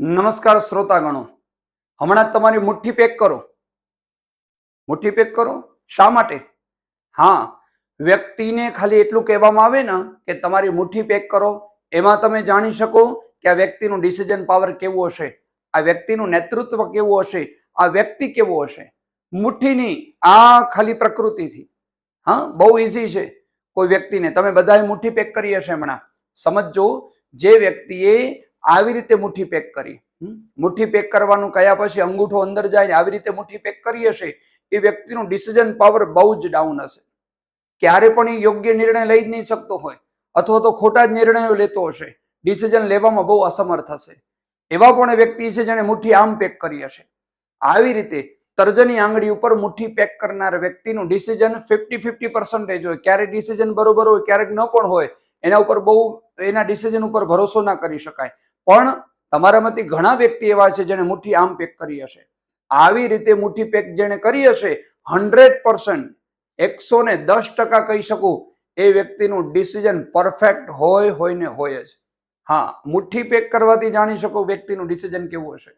નમસ્કાર શ્રોતાગણો. હમણાં જ તમારી મુઠ્ઠી પેક કરો. મુઠ્ઠી પેક કરો? શા માટે? હા, વ્યક્તિને ખાલી એટલું કહેવામાં આવે ને કે તમારી મુઠ્ઠી પેક કરો. એમાં તમે જાણી શકો કે આ વ્યક્તિનું ડિસિઝન પાવર કેવું હશે, આ વ્યક્તિનું નેતૃત્વ કેવું હશે, આ વ્યક્તિ કેવો હશે. મુઠ્ઠીની આ ખાલી પ્રકૃતિથી. હા, બહુ ઇઝી છે કોઈ વ્યક્તિને. તમે બધાએ મુઠ્ઠી પેક કરી હશે હમણાં. સમજજો, જે વ્યક્તિએ આવી રીતે મુઠ્ઠી પેક કરી? મુઠ્ઠી પેક કરવાનું કયા પછી અંગૂઠો અંદર જાય ને આવી રીતે મુઠ્ઠી પેક કરી હશે, એ વ્યક્તિનું ડિસિઝન પાવર બહુ જ ડાઉન હશે. ક્યારે પણ એ યોગ્ય નિર્ણય લઈ જ નહીં શકતો હોય, અથવા તો ખોટા જ નિર્ણયો લેતો હશે ડિસિઝન લેવામાં બહુ અસમર્થ હશે. એવા પણ વ્યક્તિ છે જેણે મુઠ્ઠી આમ પેક કરી હશે. આવી રીતે તર્જની આંગળી ઉપર મુઠ્ઠી પેક કરનાર વ્યક્તિનું ડિસિઝન ફિફ્ટી ફિફ્ટી પર્સન્ટેજ હોય, ક્યારેક ડિસિઝન બરોબર હોય, ક્યારેક ન પણ હોય, એના ઉપર બહુ, એના ડિસિઝન ઉપર ભરોસો ના કરી શકાય. પણ તમારામાંથી ઘણા વ્યક્તિ એવા છે જેણે મુઠ્ઠી આમ પેક કરી હશે? આવી રીતે મુઠ્ઠી પેક જેણે કરી હશે, હંડ્રેડ પર્સન્ટ એકસો ને દસ ટકા કહી શકું, એ વ્યક્તિનું ડિસિઝન પરફેક્ટ હોય હોય ને હોય જ. હા, મુઠ્ઠી પેક કરવાથી જાણી શકો વ્યક્તિનું ડિસિઝન કેવું હશે.